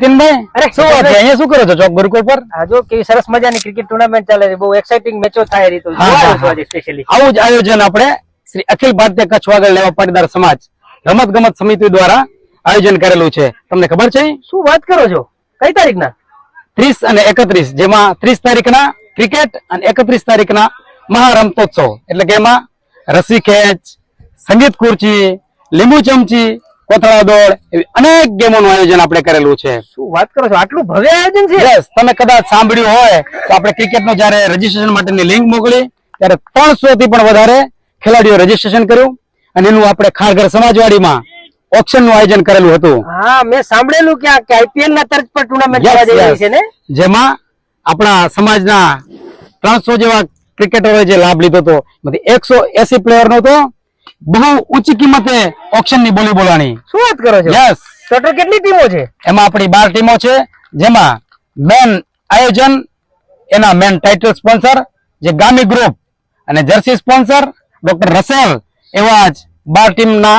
અરે, શું વાત છે? અહીંયા શું કરો છો? ચોક ગુરુકુળ પર? આ જો કેવી સરસ મજાની ક્રિકેટ ટુર્નામેન્ટ ચાલે છે. બહુ એક્સાઇટિંગ મેચો થાય રહી તો. હા, જોવા હા, આવ્યો છું હા. આજે સ્પેશિયલી આવું જ આયોજન આપણે શ્રી અખિલ ભારતીય કચ્છ વાગડ લેવા પાટીદાર સમાજ રમત ગમત સમિતિ દ્વારા આયોજન કરેલું છે. તમને ખબર છે? શું વાત કરો છો? કઈ તારીખના? ત્રીસ અને એકત્રીસ જેમાં ત્રીસ તારીખના ક્રિકેટ અને એકત્રીસ તારીખના મહારમતોત્સવ. એટલે કે એમાં રસી ખેંચ સંગીત ખુરચી લીંબુ ચમચી કોથળા દોડ એવી અનેક ગેમોનું આયોજન આપણે કરેલું છે. શું વાત કરો છો? આટલું ભવ્ય આયોજન છે? યસ તમે કદાચ સાંભળ્યું હોય તો આપણે ક્રિકેટનો જ્યારે રજીસ્ટ્રેશન માટેની લિંક મોકલી ત્યારે ત્રણસો થી પણ વધારે ખેલાડીઓ રજીસ્ટ્રેશન કર્યું અને એનું આપણે ખારઘર સમાજવાડીમાં ઓપ્શનનું આયોજન કરેલું હતું. હા મેં સાંભળેલું કે કે આઈપીએલ ના તર્જ પર ટુર્નામેન્ટ થવા જઈ રહી છે ને? જેમાં આપણા સમાજના ત્રણસો જેવા ક્રિકેટરોએ જે લાભ લીધો હતો. એકસો એસી પ્લેયર નો તો બહુ ઊંચી કિંમતે ઓક્શનની બોલી બોલાણી. શું વાત કરો છો? યસ ટોટલ કેટલી ટીમો છે? એમાં આપણી બાર ટીમો છે જેમાં મેન આયોજન એના મેન ટાઇટલ સ્પોન્સર જે ગામી ગ્રુપ અને જર્સી સ્પોન્સર ડોક્ટર રસેલ એવા જ બાર ટીમના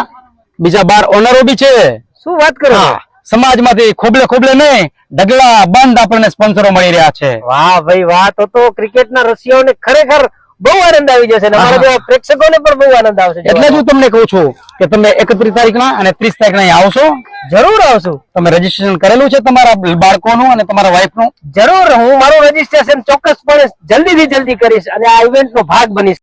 બીજા બાર ઓનરો બી છે. શું વાત કરો સમાજમાંથી ખોબલે ખોબલે નહીં ડગલા બંધ આપણને સ્પોન્સરો મળી રહ્યા છે. વાહ ભાઈ વાહ. તો તો ક્રિકેટના રસિયાઓને ખરેખર બહુ આનંદ આવી જશે અમારા પ્રેક્ષકોને પણ બહુ આનંદ આવશે એટલે જ હું તમને કહું છું કે તમે એકત્રીસ તારીખના અને ત્રીસ તારીખના આવશો. જરૂર આવશું. તમે રજીસ્ટ્રેશન કરેલું છે તમારા બાળકોનું અને તમારા વાઈફનું જરૂર હું મારું રજીસ્ટ્રેશન ચોક્કસપણે જલ્દીથી જલ્દી કરીશ અને આ ઇવેન્ટ નો ભાગ બનીશ.